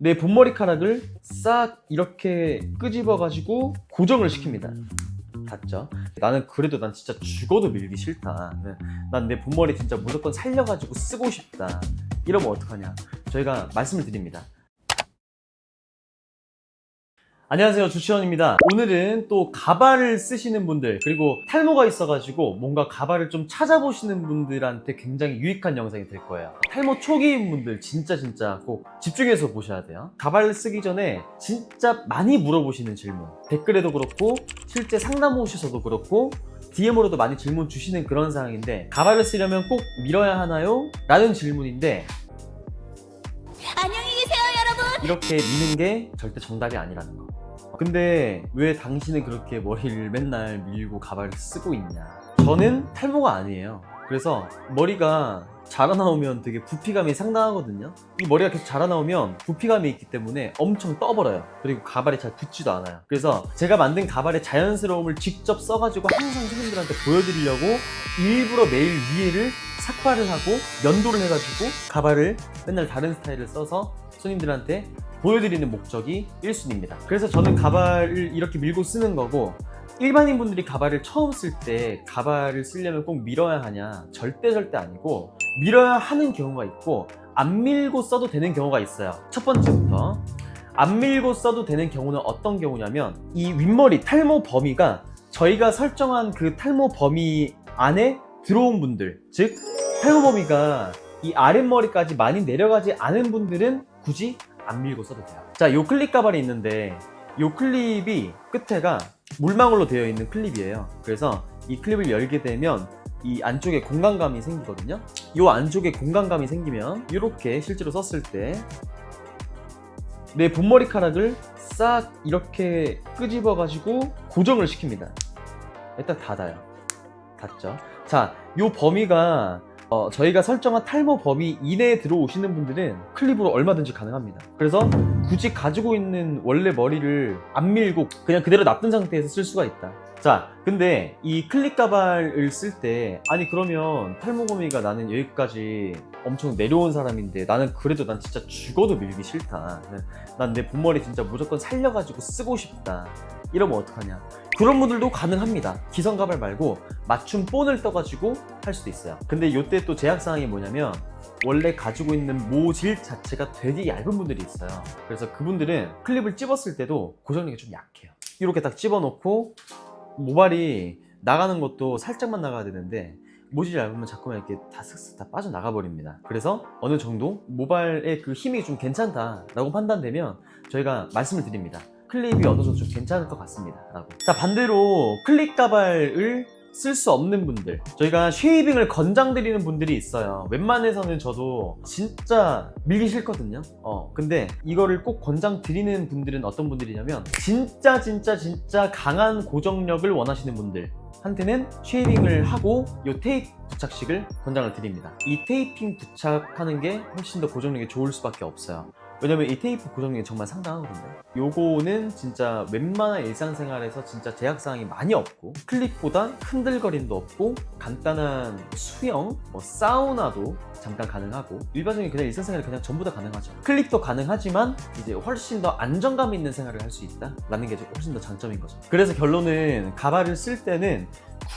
내 본머리카락을 싹 이렇게 끄집어가지고 고정을 시킵니다. 닿죠? 나는 그래도 난 진짜 죽어도 밀기 싫다. 난내 본머리 진짜 무조건 살려가지고 쓰고 싶다. 이러면 어떡하냐? 저희가 말씀을 드립니다. 안녕하세요 주치원입니다 오늘은 또 가발을 쓰시는 분들 그리고 탈모가 있어가지고 뭔가 가발을 좀 찾아보시는 분들한테 굉장히 유익한 영상이 될 거예요 탈모 초기인 분들 진짜 진짜 꼭 집중해서 보셔야 돼요 가발을 쓰기 전에 진짜 많이 물어보시는 질문 댓글에도 그렇고 실제 상담 오셔서도 그렇고 DM으로도 많이 질문 주시는 그런 상황인데 가발을 쓰려면 꼭 밀어야 하나요? 라는 질문인데 안녕히 계세요, 여러분. 이렇게 미는 게 절대 정답이 아니라는 거. 근데 왜 당신은 그렇게 머리를 맨날 밀고 가발을 쓰고 있냐? 저는 탈모가 아니에요. 그래서 머리가 자라나오면 되게 부피감이 상당하거든요. 이 머리가 계속 자라나오면 부피감이 있기 때문에 엄청 떠버려요. 그리고 가발이 잘 붙지도 않아요. 그래서 제가 만든 가발의 자연스러움을 직접 써가지고 항상 손님들한테 보여드리려고 일부러 매일 위에를 삭발을 하고 연도를 해가지고 가발을 맨날 다른 스타일을 써서 손님들한테 보여드리는 목적이 1순위입니다. 그래서 저는 가발을 이렇게 밀고 쓰는 거고 일반인 분들이 가발을 처음 쓸 때 가발을 쓰려면 꼭 밀어야 하냐? 절대 절대 아니고 밀어야 하는 경우가 있고 안 밀고 써도 되는 경우가 있어요. 첫 번째부터 안 밀고 써도 되는 경우는 어떤 경우냐면 이 윗머리 탈모 범위가 저희가 설정한 그 탈모 범위 안에 들어온 분들 즉 탈모 범위가 이 아랫머리까지 많이 내려가지 않은 분들은 굳이 안 밀고 써도 돼요. 자, 요 클립 가발이 있는데 요 클립이 끝에가 물망울로 되어 있는 클립이에요. 그래서 이 클립을 열게 되면 이 안쪽에 공간감이 생기거든요. 요 안쪽에 공간감이 생기면 이렇게 실제로 썼을 때내 본머리카락을 싹 이렇게 끄집어 가지고 고정을 시킵니다. 일단 닫아요. 닫죠. 자, 요 범위가 어, 저희가 설정한 탈모 범위 이내에 들어오시는 분들은 클립으로 얼마든지 가능합니다. 그래서 굳이 가지고 있는 원래 머리를 안 밀고 그냥 그대로 놔둔 상태에서 쓸 수가 있다. 자, 근데 이 클립 가발을 쓸 때 아니 그러면 탈모 범위가 나는 여기까지 엄청 내려온 사람인데 나는 그래도 난 진짜 죽어도 밀기 싫다. 난 내 본머리 진짜 무조건 살려가지고 쓰고 싶다. 이러면 어떡하냐? 그런 분들도 가능합니다. 기성 가발 말고 맞춤 본을 떠가지고 할 수도 있어요. 근데 이때 또 제약사항이 뭐냐면 원래 가지고 있는 모질 자체가 되게 얇은 분들이 있어요. 그래서 그분들은 클립을 찝었을 때도 고정력이 좀 약해요. 이렇게 딱 집어넣고 모발이 나가는 것도 살짝만 나가야 되는데 모질이 얇으면 자꾸만 이렇게 다 슥슥 다 빠져나가 버립니다. 그래서 어느 정도 모발의 그 힘이 좀 괜찮다 라고 판단되면 저희가 말씀을 드립니다. 클립이 어느 정도 좀 괜찮을 것 같습니다. 라고. 자, 반대로 클립 가발을 쓸 수 없는 분들. 저희가 쉐이빙을 권장드리는 분들이 있어요. 웬만해서는 저도 진짜 밀기 싫거든요. 어 근데 이거를 꼭 권장드리는 분들은 어떤 분들이냐면 진짜 진짜 진짜 강한 고정력을 원하시는 분들 한테는 쉐이빙을 하고 이 테이프 부착식을 권장을 드립니다. 이 테이핑 부착하는 게 훨씬 더 고정력이 좋을 수밖에 없어요 왜냐면 이 테이프 고정력이 정말 상당하거든요. 요거는 진짜 웬만한 일상생활에서 진짜 제약사항이 많이 없고 클립보다 흔들거림도 없고 간단한 수영, 뭐 사우나도 잠깐 가능하고 일반적인 그냥 일상생활이 그냥 전부 다 가능하죠. 클립도 가능하지만 이제 훨씬 더 안정감 있는 생활을 할 수 있다 라는 게 훨씬 더 장점인 거죠. 그래서 결론은 가발을 쓸 때는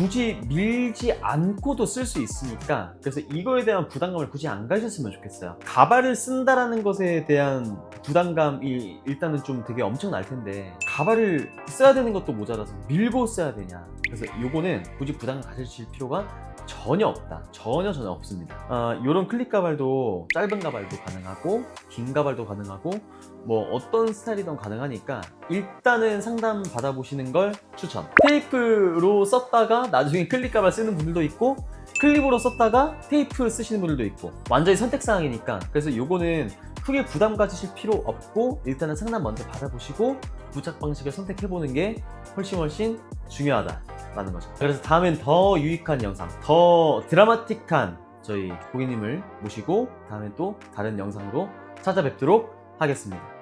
굳이 밀지 않고도 쓸 수 있으니까 그래서 이거에 대한 부담감을 굳이 안 가지셨으면 좋겠어요. 가발을 쓴다라는 것에 대한 부담감이 일단은 좀 되게 엄청날 텐데 가발을 써야 되는 것도 모자라서 밀고 써야 되냐. 그래서 요거는 굳이 부담을 가지실 필요가 전혀 없다. 전혀 전혀 없습니다. 어, 이런 클립 가발도 짧은 가발도 가능하고 긴 가발도 가능하고 뭐 어떤 스타일이든 가능하니까 일단은 상담 받아보시는 걸 추천. 테이프로 썼다가 나중에 클립 가발 쓰는 분들도 있고 클립으로 썼다가 테이프 쓰시는 분들도 있고 완전히 선택 사항이니까 그래서 요거는 크게 부담 가지실 필요 없고 일단은 상담 먼저 받아보시고 부착 방식을 선택해보는 게 훨씬 훨씬 중요하다 라는 거죠. 그래서 다음엔 더 유익한 영상, 더 드라마틱한 저희 고객님을 모시고 다음엔 또 다른 영상으로 찾아뵙도록 하겠습니다.